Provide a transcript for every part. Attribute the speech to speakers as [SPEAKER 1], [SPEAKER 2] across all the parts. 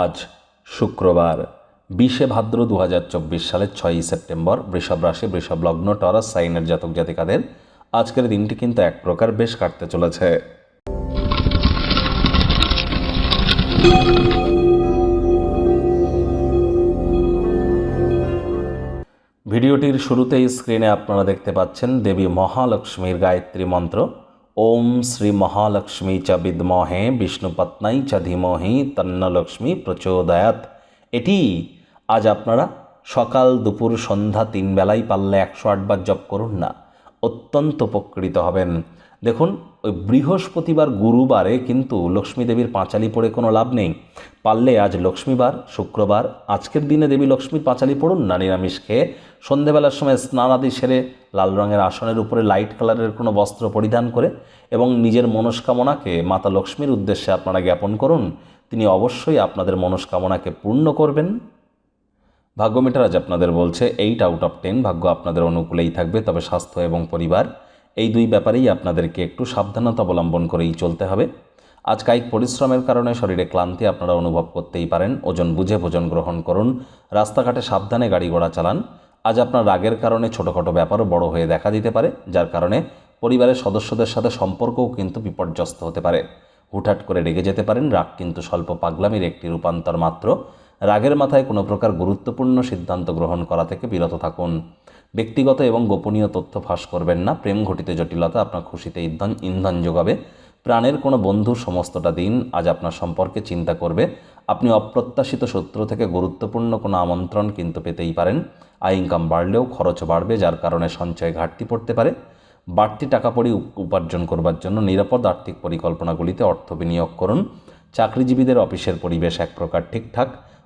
[SPEAKER 1] আজ শুক্রবার, বিশে ভাদ্র দু হাজার চব্বিশ সালের ছয়ই সেপ্টেম্বর, বৃষভ রাশি, বৃষভ লগ্ন, টরাস, সাইনের জাতক জাতিকাদের আজকের দিনটি কিন্তু এক প্রকার বেশ কাটতে চলেছে। ভিডিওটির শুরুতেই স্ক্রিনে আপনারা দেখতে পাচ্ছেন দেবী মহালক্ষ্মীর গায়ত্রী মন্ত্র। ওম শ্রী মহালক্ষ্মী চ বিদ্মহে বিষ্ণুপত্নাই চ ধীমহি তন্নলক্ষ্মী প্রচোদয়াত এটি আজ আপনারা সকাল দুপুর সন্ধ্যা তিন বেলায় পারলে একশো আটবার জপ করুন না। অত্যন্ত উপকৃত হবেন। দেখুন, ওই বৃহস্পতিবার গুরুবারে কিন্তু লক্ষ্মী দেবীর পাঁচালি পড়ে কোনো লাভ নেই। পারলে আজ লক্ষ্মীবার, শুক্রবার, আজকের দিনে দেবী লক্ষ্মীর পাঁচালি পড়ুন না নিরামিষ খেয়ে। সন্ধেবেলার সময় স্নানাদি সেরে লাল রঙের আসনের উপরে লাইট কালারের কোনো বস্ত্র পরিধান করে এবং নিজের মনস্কামনাকে মাতা লক্ষ্মীর উদ্দেশ্যে আপনারা জ্ঞাপন করুন। তিনি অবশ্যই আপনাদের মনস্কামনাকে পূর্ণ করবেন। ভাগ্যমিটার আজ আপনাদের বলছে এইট আউট অফ টেন ভাগ্য আপনাদের অনুকূলেই থাকবে, তবে স্বাস্থ্য এবং পরিবার, এই দুই ব্যাপারেই আপনাদেরকে একটু সাবধানতা অবলম্বন করেই চলতে হবে। আজ কায়িক পরিশ্রমের কারণে শরীরে ক্লান্তি আপনারা অনুভব করতেই পারেন, ওজন বুঝে ভোজন গ্রহণ করুন, রাস্তাঘাটে সাবধানে গাড়ি ঘোড়া চালান। আজ আপনার রাগের কারণে ছোটোখাটো ব্যাপারও বড় হয়ে দেখা দিতে পারে, যার কারণে পরিবারের সদস্যদের সাথে সম্পর্কও কিন্তু বিপর্যস্ত হতে পারে। হুটহাট করে রেগে যেতে পারেন, রাগ কিন্তু স্বল্প পাগলামির একটি রূপান্তর মাত্র। রাগের মাথায় কোনো প্রকার গুরুত্বপূর্ণ সিদ্ধান্ত গ্রহণ করা থেকে বিরত থাকুন। ব্যক্তিগত এবং গোপনীয় তথ্য ফাঁস করবেন না। প্রেম ঘটিত জটিলতা আপনার খুশিতে ইন্ধন ইন্ধন যোগাবে। প্রাণের কোনো বন্ধু সমস্তটা দিন আজ আপনার সম্পর্কে চিন্তা করবে। আপনি অপ্রত্যাশিত শত্রু থেকে গুরুত্বপূর্ণ কোনো আমন্ত্রণ কিন্তু পেতেই পারেন। আয়, ইনকাম বাড়লেও খরচ বাড়বে, যার কারণে সঞ্চয় ঘাটতি পড়তে পারে। বাড়তি টাকা পড়ি উপার্জন করবার জন্য নিরাপদ আর্থিক পরিকল্পনাগুলিতে অর্থ বিনিয়োগ করুন। চাকরিজীবীদের অফিসের পরিবেশ এক প্রকার ঠিকঠাক।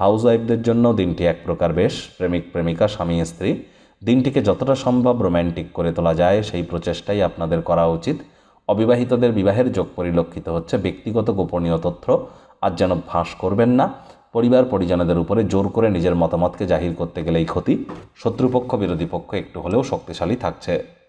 [SPEAKER 1] হাউস ওয়াইফদের জন্য দিনটি এক প্রকার বেশ, প্রেমিক, প্রেমিকা, স্বামী, স্ত্রী। দিনটিকে যতটা সম্ভব রোম্যান্টিক করে তোলা যায়, সেই প্রচেষ্টাই আপনাদের করা উচিত। অবিবাহিতদের বিবাহের যোগ পরিলক্ষিত হচ্ছে ব্যক্তিগত গোপনীয় তথ্য, আজ যেন ফাঁস করবেন না। পরিবার, পরিজনদের উপরে জোর করে নিজের মতামতকে জাহির করতে গেলেই ক্ষতি। শত্রুপক্ষ, বিরোধী পক্ষ একটু হলেও শক্তিশালী থাকছে।